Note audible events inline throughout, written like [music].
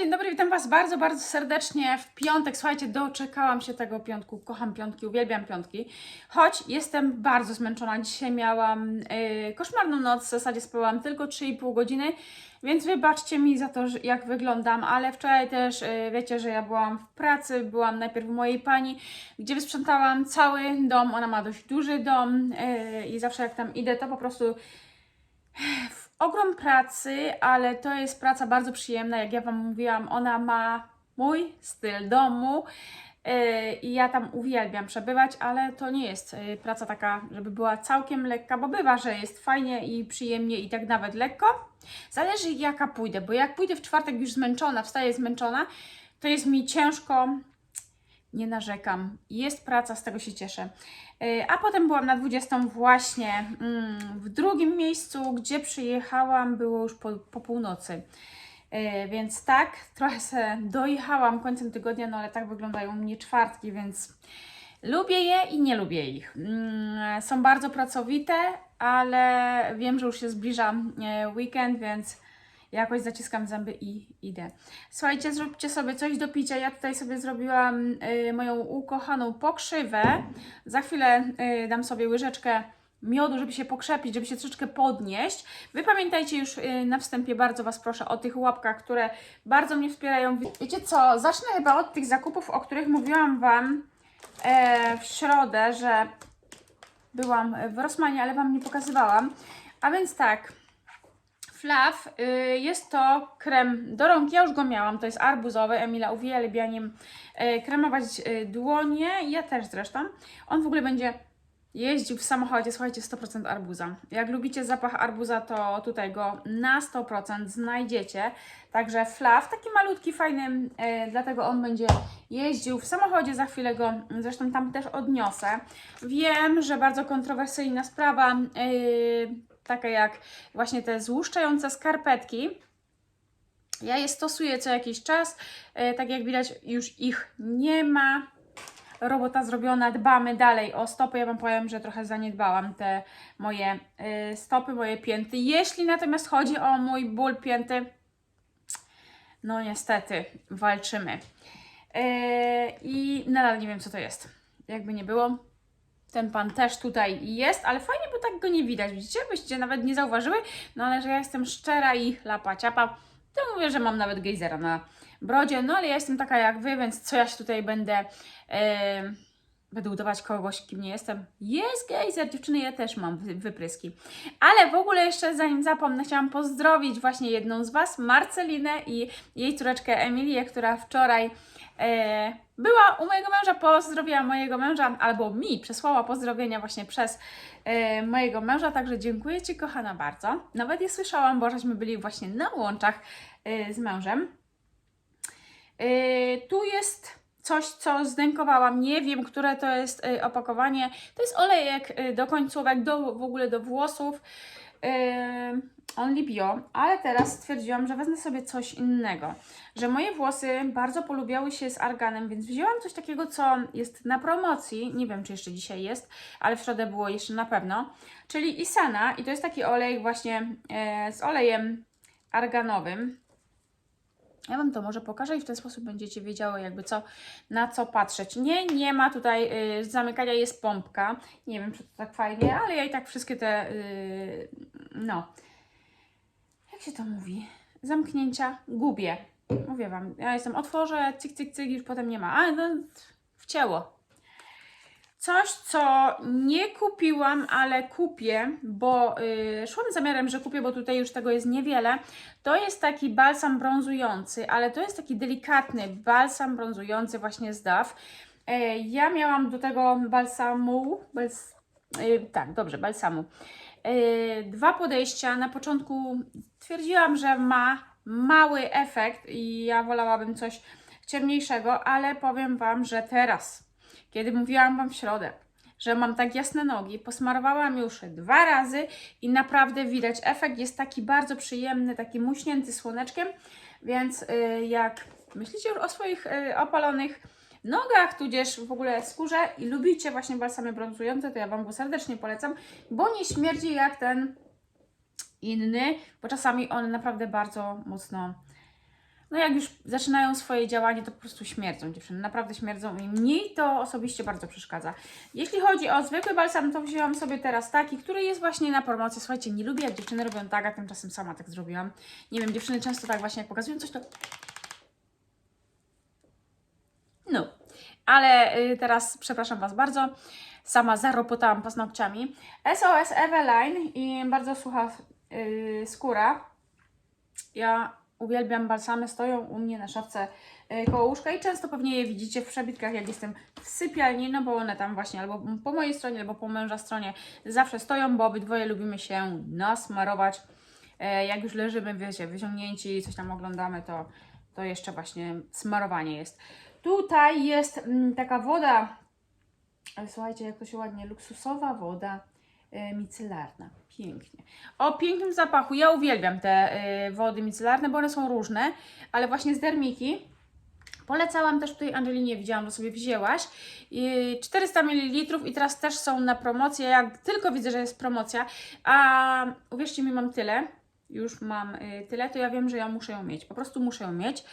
dzień dobry, witam Was bardzo, bardzo serdecznie w piątek. Słuchajcie, doczekałam się tego piątku, kocham piątki, uwielbiam piątki. Choć jestem bardzo zmęczona. Dzisiaj miałam yy, koszmarną noc, w zasadzie spałam tylko 3,5 godziny, więc wybaczcie mi za to, jak wyglądam, ale wczoraj też yy, wiecie, że ja byłam w pracy, byłam najpierw u mojej pani, gdzie wysprzątałam cały dom. Ona ma dość duży dom yy, i zawsze jak tam idę, to po prostu ogrom pracy, ale to jest praca bardzo przyjemna. Jak ja Wam mówiłam, ona ma mój styl domu yy, i ja tam uwielbiam przebywać, ale to nie jest yy, praca taka, żeby była całkiem lekka, bo bywa, że jest fajnie i przyjemnie i tak nawet lekko. Zależy jaka pójdę, bo jak pójdę w czwartek już zmęczona, wstaję zmęczona, to jest mi ciężko nie narzekam. Jest praca, z tego się cieszę. Yy, A potem byłam na 20 właśnie mm, w drugim miejscu, gdzie przyjechałam, było już po, po północy. Yy, Więc tak, trochę se dojechałam końcem tygodnia, no ale tak wyglądają u mnie czwartki, więc lubię je i nie lubię ich. Mm, Są bardzo pracowite, ale wiem, że już się zbliża e, weekend, więc jakoś zaciskam zęby i idę. Słuchajcie, zróbcie sobie coś do picia. Ja tutaj sobie zrobiłam y, moją ukochaną pokrzywę. Za chwilę y, dam sobie łyżeczkę miodu, żeby się pokrzepić, żeby się troszeczkę podnieść. Wy pamiętajcie już y, na wstępie, bardzo Was proszę o tych łapkach, które bardzo mnie wspierają. Wiecie co, zacznę chyba od tych zakupów, o których mówiłam Wam e, w środę, że byłam w Rosmanie, ale Wam nie pokazywałam. A więc tak, Flaw y, jest to krem do rąk. Ja już go miałam, to jest arbuzowy. Emila uwielbia nim y, kremować y, dłonie. Ja też zresztą. On w ogóle będzie jeździł w samochodzie, słuchajcie, 100% arbuza. Jak lubicie zapach arbuza, to tutaj go na 100% znajdziecie. Także Flaw, taki malutki, fajny, dlatego on będzie jeździł w samochodzie. Za chwilę go zresztą tam też odniosę. Wiem, że bardzo kontrowersyjna sprawa takie jak właśnie te złuszczające skarpetki. Ja je stosuję co jakiś czas. E, tak jak widać, już ich nie ma. Robota zrobiona, dbamy dalej o stopy. Ja Wam powiem, że trochę zaniedbałam te moje e, stopy, moje pięty. Jeśli natomiast chodzi o mój ból pięty, no niestety walczymy. E, I nadal nie wiem, co to jest. Jakby nie było, ten pan też tutaj jest, ale fajnie, bo tak go nie widać, widzicie? Byście nawet nie zauważyły, no ale że ja jestem szczera i lapa ciapa, to mówię, że mam nawet gejzera na brodzie, no ale ja jestem taka jak Wy, więc co ja się tutaj będę... Yy, będę udawać kogoś, kim nie jestem. Jest gejzer, dziewczyny, ja też mam wy- wypryski. Ale w ogóle jeszcze zanim zapomnę, chciałam pozdrowić właśnie jedną z Was, Marcelinę i jej córeczkę Emilię, która wczoraj była u mojego męża, pozdrowiła mojego męża, albo mi przesłała pozdrowienia właśnie przez e, mojego męża, także dziękuję Ci kochana bardzo. Nawet je słyszałam, bo żeśmy byli właśnie na łączach e, z mężem. E, tu jest coś, co zdękowałam, nie wiem, które to jest opakowanie. To jest olejek do końcówek, do, w ogóle do włosów. Only Bio, ale teraz stwierdziłam, że wezmę sobie coś innego. Że moje włosy bardzo polubiały się z arganem, więc wzięłam coś takiego, co jest na promocji. Nie wiem, czy jeszcze dzisiaj jest, ale w środę było jeszcze na pewno. Czyli Isana i to jest taki olej właśnie e, z olejem arganowym. Ja Wam to może pokażę i w ten sposób będziecie wiedziały jakby co, na co patrzeć. Nie, nie ma tutaj y, zamykania, jest pompka. Nie wiem, czy to tak fajnie, ale ja i tak wszystkie te, y, no, jak się to mówi? Zamknięcia gubię. Mówię Wam, ja jestem, otworzę, cyk, cyk, cyk, już potem nie ma. A, no, wcięło. Coś, co nie kupiłam, ale kupię, bo y, szłam zamiarem, że kupię, bo tutaj już tego jest niewiele. To jest taki balsam brązujący, ale to jest taki delikatny balsam brązujący właśnie z DAW. E, ja miałam do tego balsamu, bals, y, tak, dobrze, balsamu. E, dwa podejścia. Na początku twierdziłam, że ma mały efekt i ja wolałabym coś ciemniejszego, ale powiem Wam, że teraz kiedy mówiłam Wam w środę, że mam tak jasne nogi, posmarowałam już dwa razy i naprawdę widać, efekt jest taki bardzo przyjemny, taki muśnięty słoneczkiem, więc y, jak myślicie już o swoich y, opalonych nogach, tudzież w ogóle skórze i lubicie właśnie balsamy brązujące, to ja Wam go serdecznie polecam, bo nie śmierdzi jak ten inny, bo czasami on naprawdę bardzo mocno no jak już zaczynają swoje działanie, to po prostu śmierdzą dziewczyny, naprawdę śmierdzą i mnie to osobiście bardzo przeszkadza. Jeśli chodzi o zwykły balsam, to wzięłam sobie teraz taki, który jest właśnie na promocji. Słuchajcie, nie lubię jak dziewczyny robią tak, a tymczasem sama tak zrobiłam. Nie wiem, dziewczyny często tak właśnie jak pokazują coś, to no, ale y, teraz przepraszam Was bardzo. Sama zaropotałam paznokciami. SOS Eveline i bardzo sucha y, skóra. Ja uwielbiam balsamy, stoją u mnie na szafce y, koło łóżka i często pewnie je widzicie w przebitkach, jak jestem w sypialni, no bo one tam właśnie albo po mojej stronie, albo po męża stronie zawsze stoją, bo obydwoje lubimy się nasmarować. E, Jak już leżymy, wiecie, wyciągnięci, coś tam oglądamy, to, to jeszcze właśnie smarowanie jest. Tutaj jest mm, taka woda, słuchajcie, jak to się ładnie, luksusowa woda y, micelarna. Pięknie. O pięknym zapachu. Ja uwielbiam te y, wody micelarne, bo one są różne, ale właśnie z Dermiki. Polecałam też tutaj Angelinie, widziałam, że sobie wzięłaś. Y, 400 ml i teraz też są na promocję. Jak tylko widzę, że jest promocja, a uwierzcie mi, mam tyle. Już mam y, tyle, to ja wiem, że ja muszę ją mieć. Po prostu muszę ją mieć.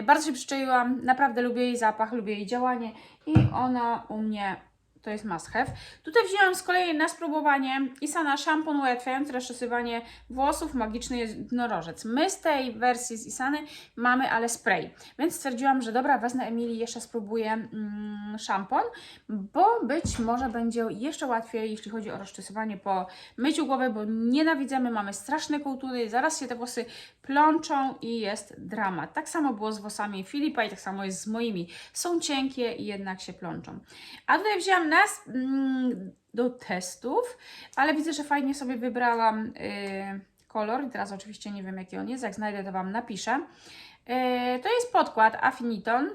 Y, bardzo się przyczaiłam, naprawdę lubię jej zapach, lubię jej działanie i ona u mnie to jest must have. Tutaj wzięłam z kolei na spróbowanie Isana szampon ułatwiający rozczesywanie włosów, magiczny jednorożec. My z tej wersji z Isany mamy ale spray, więc stwierdziłam, że dobra, wezmę Emilii, jeszcze spróbuję mm, szampon, bo być może będzie jeszcze łatwiej, jeśli chodzi o rozczesywanie po myciu głowy, bo nienawidzimy, mamy straszne kołtuny, zaraz się te włosy plączą i jest dramat. Tak samo było z włosami Filipa i tak samo jest z moimi. Są cienkie i jednak się plączą. A tutaj wzięłam nas mm, do testów, ale widzę, że fajnie sobie wybrałam y, kolor i teraz oczywiście nie wiem jaki on jest, jak znajdę to Wam napiszę. Y, to jest podkład Affiniton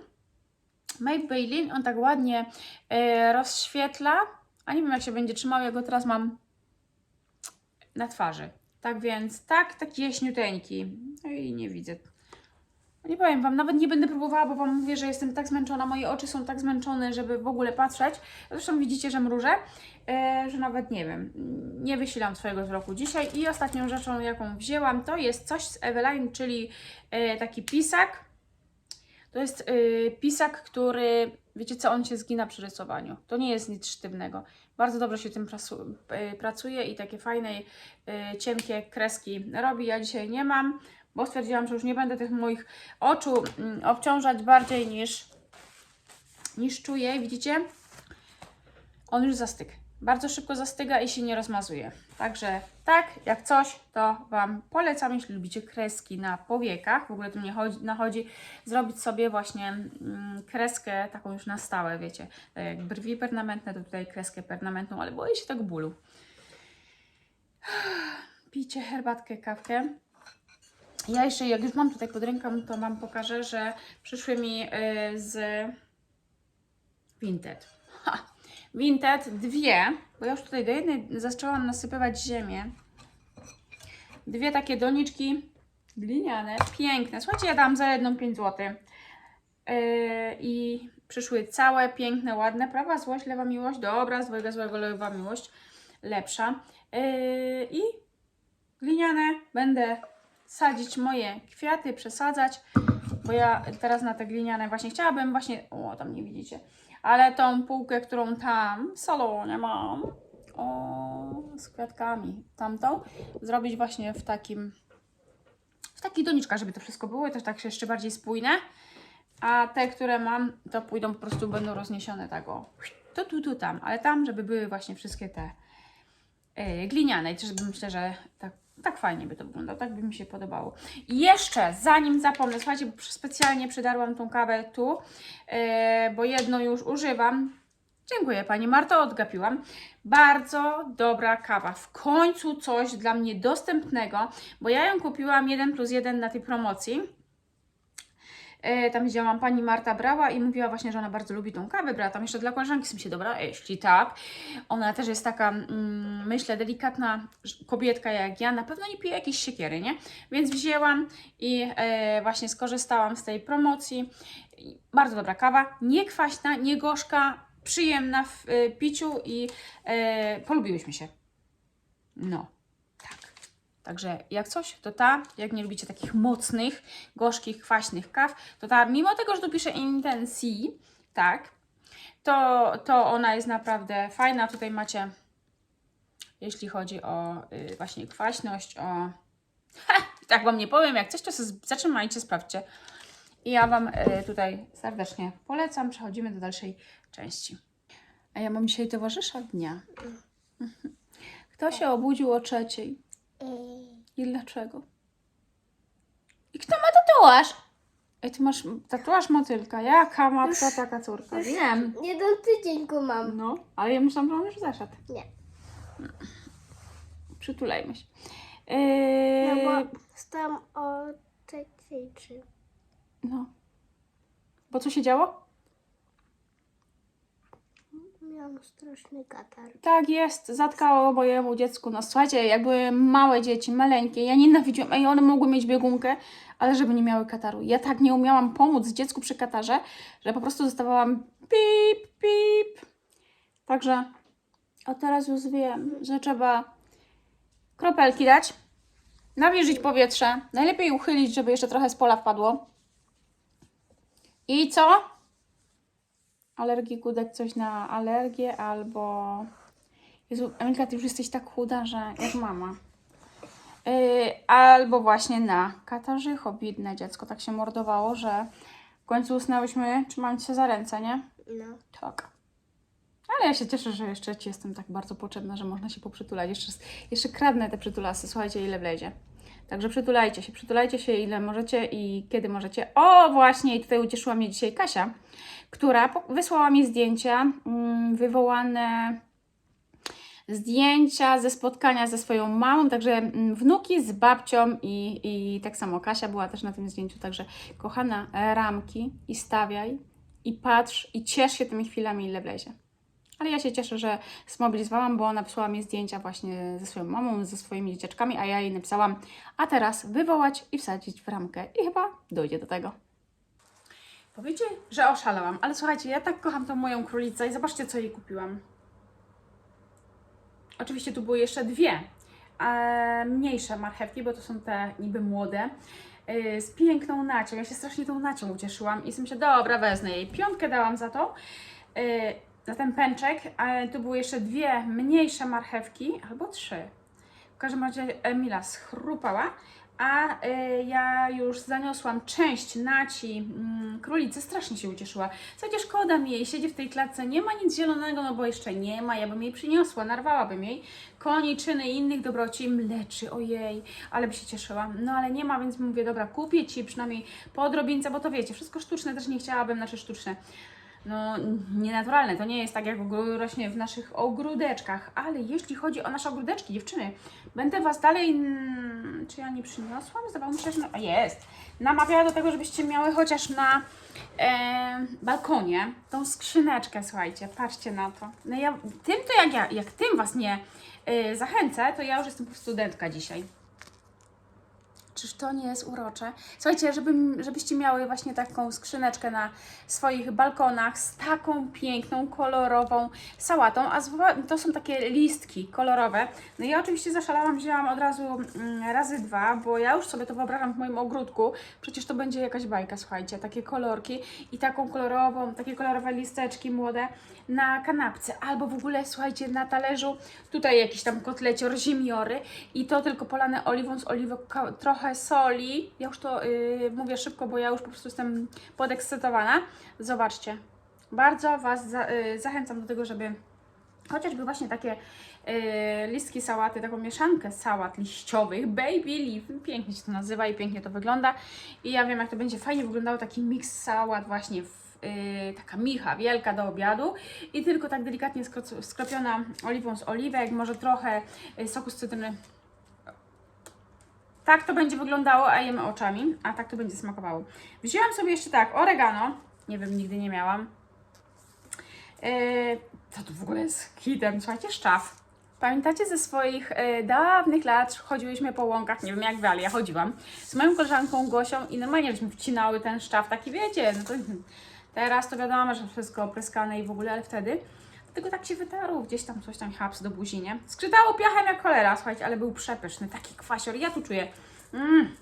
Maybelline, on tak ładnie y, rozświetla, a nie wiem jak się będzie trzymał, ja go teraz mam na twarzy. Tak więc, tak, taki jaśniuteńki. No i nie widzę. Nie powiem Wam, nawet nie będę próbowała, bo Wam mówię, że jestem tak zmęczona, moje oczy są tak zmęczone, żeby w ogóle patrzeć. Zresztą widzicie, że mrużę, e, że nawet nie wiem, nie wysilam swojego wzroku dzisiaj. I ostatnią rzeczą, jaką wzięłam, to jest coś z Eveline, czyli e, taki pisak. To jest e, pisak, który, wiecie co, on się zgina przy rysowaniu. To nie jest nic sztywnego. Bardzo dobrze się tym e, pracuje i takie fajne, e, cienkie kreski robi. Ja dzisiaj nie mam, bo stwierdziłam, że już nie będę tych moich oczu mm, obciążać bardziej niż, niż czuję. Widzicie? On już zastyg. Bardzo szybko zastyga i się nie rozmazuje. Także tak, jak coś, to Wam polecam, jeśli lubicie kreski na powiekach. W ogóle tu mnie chodzi, nachodzi zrobić sobie właśnie mm, kreskę taką już na stałe, wiecie. Tak jak brwi permanentne, to tutaj kreskę permanentną, ale boję się tego bólu. [sighs] Pijcie herbatkę, kawkę. Ja jeszcze, jak już mam tutaj pod ręką, to Wam pokażę, że przyszły mi y, z Vinted. Ha! Vinted dwie, bo ja już tutaj do jednej zaczęłam nasypywać ziemię. Dwie takie doniczki gliniane, piękne. Słuchajcie, ja dam za jedną 5 zł. Yy, I przyszły całe, piękne, ładne. Prawa złość, lewa miłość. Dobra, złego, złego, lewa miłość. Lepsza. Yy, I gliniane będę sadzić moje kwiaty, przesadzać, bo ja teraz na te gliniane właśnie chciałabym właśnie, o tam nie widzicie, ale tą półkę, którą tam w salonie mam, o, z kwiatkami, tamtą, zrobić właśnie w takim, w takich doniczkach, żeby to wszystko było i też tak jeszcze bardziej spójne, a te, które mam, to pójdą po prostu, będą rozniesione tak o, tu, tu, tu, tam, ale tam, żeby były właśnie wszystkie te yy, gliniane. I też myślę, że tak, tak fajnie by to wyglądało, tak by mi się podobało. I jeszcze, zanim zapomnę, słuchajcie, bo specjalnie przydarłam tą kawę tu, yy, bo jedną już używam. Dziękuję Pani Marto, odgapiłam. Bardzo dobra kawa. W końcu coś dla mnie dostępnego, bo ja ją kupiłam 1 plus 1 na tej promocji. E, Tam widziałam, pani Marta brała i mówiła właśnie, że ona bardzo lubi tą kawę. Brała tam jeszcze dla koleżanki, z się dobra, jeśli tak. Ona też jest taka, mm, myślę, delikatna kobietka jak ja. Na pewno nie pije jakieś siekiery, nie? Więc wzięłam i e, właśnie skorzystałam z tej promocji. Bardzo dobra kawa, nie kwaśna, nie gorzka, przyjemna w e, piciu i e, polubiłyśmy się. No. Także jak coś, to ta, jak nie lubicie takich mocnych, gorzkich, kwaśnych kaw, to ta, mimo tego, że tu pisze intensji, tak, to, to ona jest naprawdę fajna. Tutaj macie, jeśli chodzi o y, właśnie kwaśność, o... Ha, tak Wam nie powiem, jak coś, to zatrzymajcie, sprawdźcie. I ja Wam y, tutaj serdecznie polecam. Przechodzimy do dalszej części. A ja mam dzisiaj towarzysza dnia. Kto się obudził o trzeciej? I dlaczego? I kto ma tatuaż? Ej, ty masz tatuaż motylka. Jaka matka, taka córka. Wiem. Jeden tydzień go mam. No, ale ja myślałam, że on już zeszedł. Nie. Przytulejmy się. No Yy, bo stałam o trzeciej czy... no. Bo co się działo? Miałam straszny katar. Tak jest, zatkało mojemu dziecku. No słuchajcie, jak były małe dzieci, maleńkie, ja nienawidziłam, ej, one mogły mieć biegunkę, ale żeby nie miały kataru. Ja tak nie umiałam pomóc dziecku przy katarze, że po prostu dostawałam pip, pip. Także, a teraz już wiem, że trzeba kropelki dać, nawilżyć powietrze, najlepiej uchylić, żeby jeszcze trochę z pola wpadło. I co? Alergii gudek coś na alergię albo... Jezu, Emilka, ty już jesteś tak chuda, że jak mama. Yy, albo właśnie na katarzycho, biedne dziecko. Tak się mordowało, że w końcu usnęłyśmy trzymając się za ręce, nie? No. Tak. Ale ja się cieszę, że jeszcze Ci jestem tak bardzo potrzebna, że można się poprzytulać. Jeszcze, jeszcze kradnę te przytulasy. Słuchajcie, ile wlezie. Także przytulajcie się, przytulajcie się ile możecie i kiedy możecie. O, właśnie, i tutaj ucieszyła mnie dzisiaj Kasia, która wysłała mi zdjęcia mm, wywołane zdjęcia ze spotkania ze swoją mamą, także mm, wnuki z babcią i, i tak samo Kasia była też na tym zdjęciu, także kochana, ramki i stawiaj i patrz i ciesz się tymi chwilami, ile wlezie. Ale ja się cieszę, że zmobilizowałam, bo ona wysłała mi zdjęcia właśnie ze swoją mamą, ze swoimi dzieciaczkami, a ja jej napisałam, a teraz wywołać i wsadzić w ramkę. I chyba dojdzie do tego. Powiecie, że oszalałam, ale słuchajcie, ja tak kocham tą moją królicę i zobaczcie, co jej kupiłam. Oczywiście tu były jeszcze dwie e, mniejsze marchewki, bo to są te niby młode, e, z piękną nacią. Ja się strasznie tą nacią ucieszyłam i sobie myślę, dobra, wezmę jej. Piątkę dałam za to, e, za ten pęczek, ale tu były jeszcze dwie mniejsze marchewki, albo trzy. W każdym razie Emila schrupała, a y, ja już zaniosłam część naci mm, królicy, strasznie się ucieszyła. Słuchajcie, szkoda mi jej, siedzi w tej klatce, nie ma nic zielonego, no bo jeszcze nie ma, ja bym jej przyniosła, narwałabym jej koniczyny i innych dobroci, mleczy, ojej, ale by się cieszyła. No ale nie ma, więc mówię, dobra, kupię Ci przynajmniej po bo to wiecie, wszystko sztuczne też nie chciałabym, znaczy sztuczne no, nienaturalne. To nie jest tak, jak rośnie w naszych ogródeczkach. Ale jeśli chodzi o nasze ogródeczki, dziewczyny, będę Was dalej. mm, Czy ja nie przyniosłam? Zdawało mi się, że. Jest! Namawiała do tego, żebyście miały chociaż na e, balkonie tą skrzyneczkę, słuchajcie. Patrzcie na to. No ja, tym to jak ja, jak tym Was nie e, zachęcę, to ja już jestem studentka dzisiaj. Czyż to nie jest urocze? Słuchajcie, żeby, żebyście miały właśnie taką skrzyneczkę na swoich balkonach z taką piękną, kolorową sałatą, a to są takie listki kolorowe. No ja oczywiście zaszalałam, wzięłam od razu mm, razy dwa, bo ja już sobie to wyobrażam w moim ogródku. Przecież to będzie jakaś bajka, słuchajcie, takie kolorki i taką kolorową, takie kolorowe listeczki młode na kanapce, albo w ogóle, słuchajcie, na talerzu, tutaj jakiś tam kotlecior, zimiory i to tylko polane oliwą z oliwek, trochę soli. Ja już to yy, mówię szybko, bo ja już po prostu jestem podekscytowana. Zobaczcie, bardzo Was za, yy, zachęcam do tego, żeby chociażby właśnie takie yy, listki sałaty, taką mieszankę sałat liściowych, baby leaf, pięknie się to nazywa i pięknie to wygląda. I ja wiem, jak to będzie fajnie wyglądał taki miks sałat właśnie w yy, taka micha wielka do obiadu i tylko tak delikatnie skro- skropiona oliwą z oliwek, może trochę yy, soku z cytryny. Tak to będzie wyglądało, a jemy oczami, a tak to będzie smakowało. Wzięłam sobie jeszcze tak, oregano, nie wiem, nigdy nie miałam. Yy, to w ogóle jest hitem? Słuchajcie, szczaw. Pamiętacie ze swoich e, dawnych lat, chodziłyśmy po łąkach, nie wiem jak wy, ale ja chodziłam, z moją koleżanką Gosią i normalnie żeśmy wcinały ten szczaw, taki wiecie, no to teraz to wiadomo, że wszystko opryskane i w ogóle, ale wtedy Tylko tak się wytarł, gdzieś tam coś tam haps do buzi, nie? Piachem jak cholera, słuchajcie, ale był przepyszny, taki kwasior, ja tu czuję. Mm.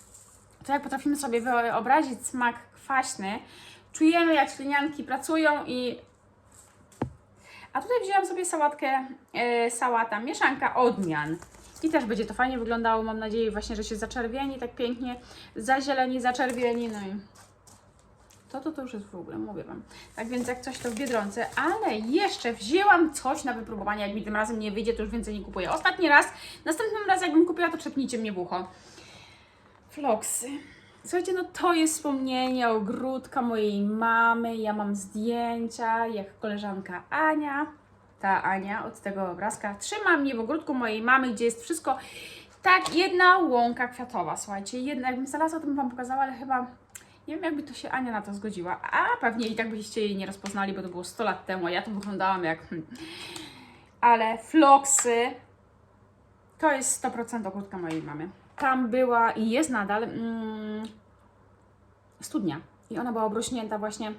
To jak potrafimy sobie wyobrazić smak kwaśny, czujemy jak ślinianki pracują i... A tutaj wzięłam sobie sałatkę, e, sałata, mieszanka odmian. I też będzie to fajnie wyglądało, mam nadzieję właśnie, że się zaczerwieni tak pięknie, zazieleni, zaczerwieni, no i to, to, to już jest w ogóle, mówię Wam. Tak więc jak coś to w Biedronce, ale jeszcze wzięłam coś na wypróbowanie, jak mi tym razem nie wyjdzie, to już więcej nie kupuję. Ostatni raz, następnym razem jakbym kupiła, to trzepnijcie mnie w ucho. Floksy. Słuchajcie, no to jest wspomnienie ogródka mojej mamy, ja mam zdjęcia, jak koleżanka Ania, ta Ania od tego obrazka, trzyma mnie w ogródku mojej mamy, gdzie jest wszystko, tak, jedna łąka kwiatowa, słuchajcie, jedna, jakbym znalazła, to bym Wam pokazała, ale chyba nie wiem, jakby to się Ania na to zgodziła. A pewnie i tak byście jej nie rozpoznali, bo to było 100 lat temu, a ja to wyglądałam jak. hmm. Ale floksy to jest 100% ogródka mojej mamy. Tam była i jest nadal mm, studnia. I ona była obrośnięta właśnie.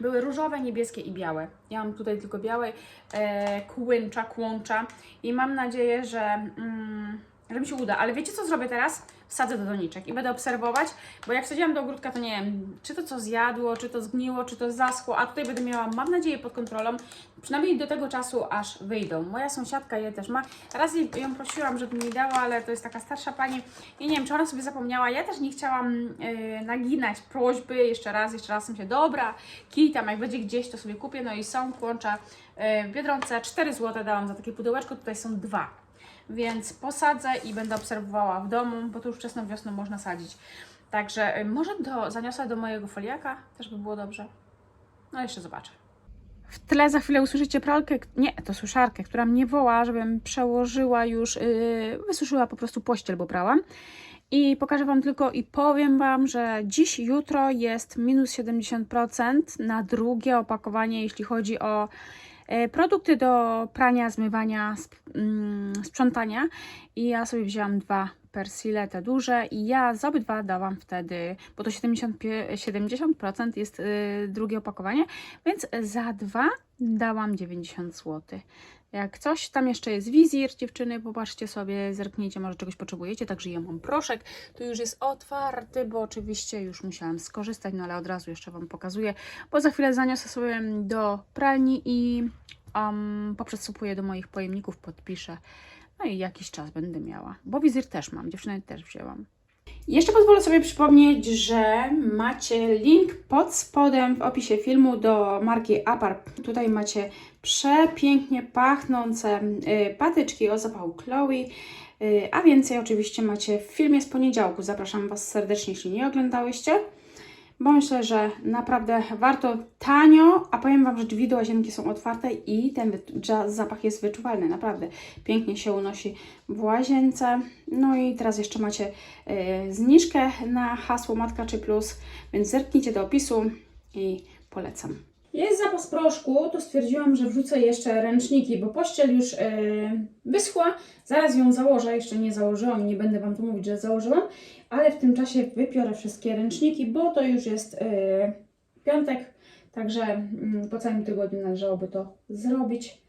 Były różowe, niebieskie i białe. Ja mam tutaj tylko białe, e, kłęcza, kłącza. I mam nadzieję, że, mm, że mi się uda. Ale wiecie co zrobię teraz? Wsadzę do doniczek i będę obserwować, bo jak wsadziłam do ogródka, to nie wiem, czy to co zjadło, czy to zgniło, czy to zaschło, a tutaj będę miała, mam nadzieję, pod kontrolą, przynajmniej do tego czasu, aż wyjdą. Moja sąsiadka je też ma. Raz ją prosiłam, żeby mi dała, ale to jest taka starsza pani i nie wiem, czy ona sobie zapomniała. Ja też nie chciałam yy, naginać prośby, jeszcze raz, jeszcze raz myślę, dobra, kij tam, jak będzie gdzieś, to sobie kupię, no i są kłącza yy, w Biedronce, 4 zł dałam za takie pudełeczko, tutaj są dwa więc posadzę i będę obserwowała w domu, bo tu już wczesną wiosną można sadzić. Także y, może do, zaniosę do mojego foliaka, też by było dobrze. No jeszcze zobaczę. W tle za chwilę usłyszycie pralkę, nie, to suszarkę, która mnie woła, żebym przełożyła już, yy, wysuszyła po prostu pościel, bo prałam. I pokażę Wam tylko i powiem Wam, że dziś, jutro jest minus 70% na drugie opakowanie, jeśli chodzi o produkty do prania, zmywania, mm, sprzątania. I ja sobie wzięłam dwa persile, te duże i ja za obydwa dałam wtedy, bo to 70, pie- 70% jest y, drugie opakowanie, więc za dwa dałam 90 zł. Jak coś, tam jeszcze jest wizir, dziewczyny, popatrzcie sobie, zerknijcie, może czegoś potrzebujecie, także ja mam proszek, tu już jest otwarty, bo oczywiście już musiałam skorzystać, no ale od razu jeszcze Wam pokazuję, bo za chwilę zaniosę sobie do pralni i um, do moich pojemników, podpiszę, no i jakiś czas będę miała, bo wizir też mam, dziewczyny też wzięłam. Jeszcze pozwolę sobie przypomnieć, że macie link pod spodem w opisie filmu do marki Apar. Tutaj macie przepięknie pachnące y, patyczki o zapachu Chloe, y, a więcej oczywiście macie w filmie z poniedziałku. Zapraszam Was serdecznie, jeśli nie oglądałyście, bo myślę, że naprawdę warto tanio, a powiem Wam, że drzwi do łazienki są otwarte i ten zapach jest wyczuwalny, naprawdę pięknie się unosi w łazience. No i teraz jeszcze macie y, zniżkę na hasło Matka czy Plus, więc zerknijcie do opisu i polecam. Jest zapas proszku, to stwierdziłam, że wrzucę jeszcze ręczniki, bo pościel już e, wyschła. Zaraz ją założę, jeszcze nie założyłam, nie będę Wam tu mówić, że założyłam, ale w tym czasie wypiorę wszystkie ręczniki, bo to już jest e, piątek, także mm, po całym tygodniu należałoby to zrobić.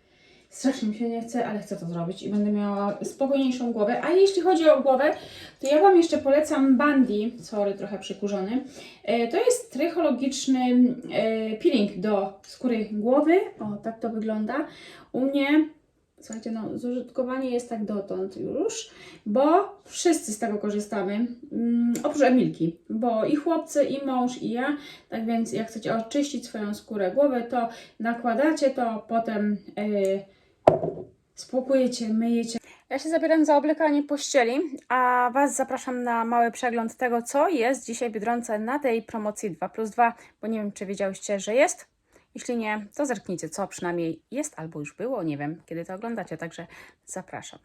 Strasznie mi się nie chce, ale chcę to zrobić i będę miała spokojniejszą głowę. A jeśli chodzi o głowę, to ja Wam jeszcze polecam Bandi, sorry, trochę przykurzony. E, To jest trychologiczny e, peeling do skóry głowy. O, tak to wygląda. U mnie, słuchajcie, no, zużytkowanie jest tak dotąd już, bo wszyscy z tego korzystamy, mm, oprócz Emilki, bo i chłopcy, i mąż, i ja. Tak więc, jak chcecie oczyścić swoją skórę głowy, to nakładacie to, potem e, spłukujecie, myjecie. Ja się zabieram za oblekanie pościeli, a Was zapraszam na mały przegląd tego, co jest dzisiaj w Biedronce na tej promocji 2 plus 2, bo nie wiem, czy wiedziałyście, że jest. Jeśli nie, to zerknijcie, co przynajmniej jest albo już było, nie wiem, kiedy to oglądacie, także zapraszam.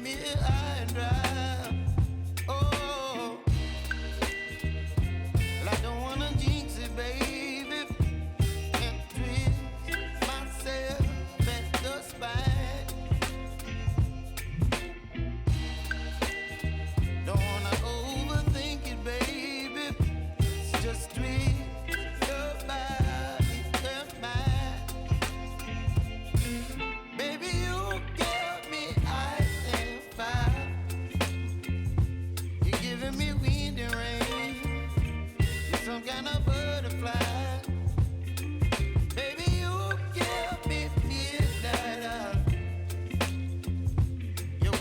me.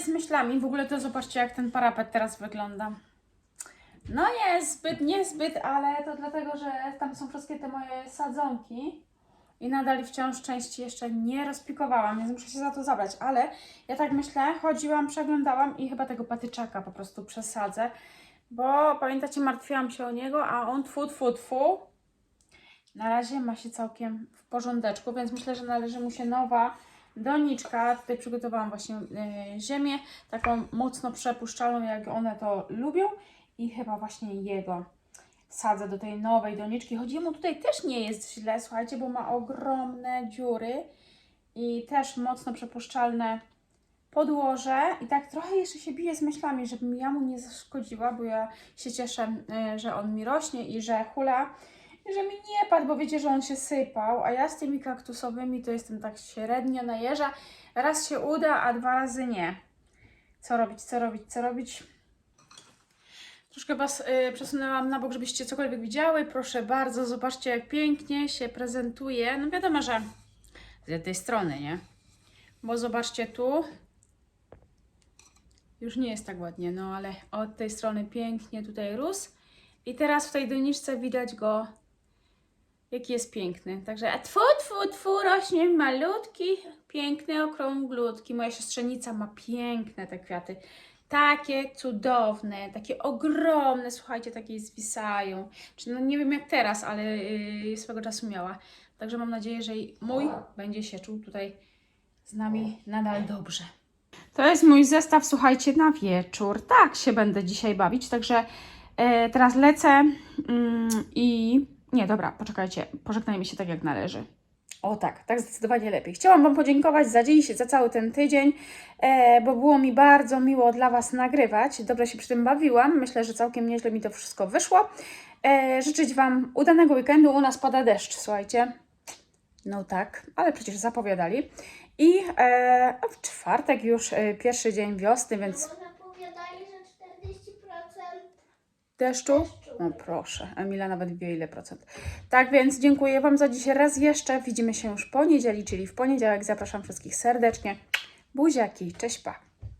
Z myślami. W ogóle to zobaczcie, jak ten parapet teraz wygląda. No jest zbyt, niezbyt, ale to dlatego, że tam są wszystkie te moje sadzonki i nadal wciąż części jeszcze nie rozpikowałam, więc muszę się za to zabrać. Ale ja tak myślę, chodziłam, przeglądałam i chyba tego patyczaka po prostu przesadzę, bo pamiętacie, martwiłam się o niego, a on tfu, tfu, tfu. Na razie ma się całkiem w porządeczku, więc myślę, że należy mu się nowa doniczka. Tutaj przygotowałam właśnie y, ziemię, taką mocno przepuszczalną, jak one to lubią. I chyba właśnie jego sadzę do tej nowej doniczki. Choć jemu tutaj też nie jest źle, słuchajcie, bo ma ogromne dziury i też mocno przepuszczalne podłoże. I tak trochę jeszcze się bije z myślami, żebym ja mu nie zaszkodziła, bo ja się cieszę, y, że on mi rośnie i że hula. Że mi nie padł, bo wiecie, że on się sypał, a ja z tymi kaktusowymi to jestem tak średnio na jeża. Raz się uda, a dwa razy nie. Co robić, co robić, co robić? Troszkę Was y, przesunęłam na bok, żebyście cokolwiek widziały. Proszę bardzo, zobaczcie jak pięknie się prezentuje. No wiadomo, że z tej strony, nie? Bo zobaczcie tu. Już nie jest tak ładnie, no ale od tej strony pięknie tutaj rósł. I teraz w tej doniczce widać go, jaki jest piękny. Także a tfu, tfu, tfu, rośnie malutki, piękny, okrąglutki. Moja siostrzenica ma piękne te kwiaty. Takie cudowne, takie ogromne, słuchajcie, takie zwisają. Czy no nie wiem jak teraz, ale yy, swego czasu miała. Także mam nadzieję, że mój będzie się czuł tutaj z nami nadal dobrze. To jest mój zestaw, słuchajcie, na wieczór. Tak się będę dzisiaj bawić, także e, teraz lecę mm, i... Nie, dobra, poczekajcie, pożegnajmy się tak jak należy. O tak, tak zdecydowanie lepiej. Chciałam Wam podziękować za dziś, za cały ten tydzień, e, bo było mi bardzo miło dla Was nagrywać. Dobrze się przy tym bawiłam. Myślę, że całkiem nieźle mi to wszystko wyszło. E, życzyć Wam udanego weekendu. U nas pada deszcz, słuchajcie. No tak, ale przecież zapowiadali. I e, w czwartek już pierwszy dzień wiosny, więc Zapowiadali, że 40% deszczu. No proszę, Emila nawet wie ile procent. Tak więc dziękuję Wam za dzisiaj raz jeszcze. Widzimy się już w poniedzieli, czyli w poniedziałek. Zapraszam wszystkich serdecznie. Buziaki, cześć pa.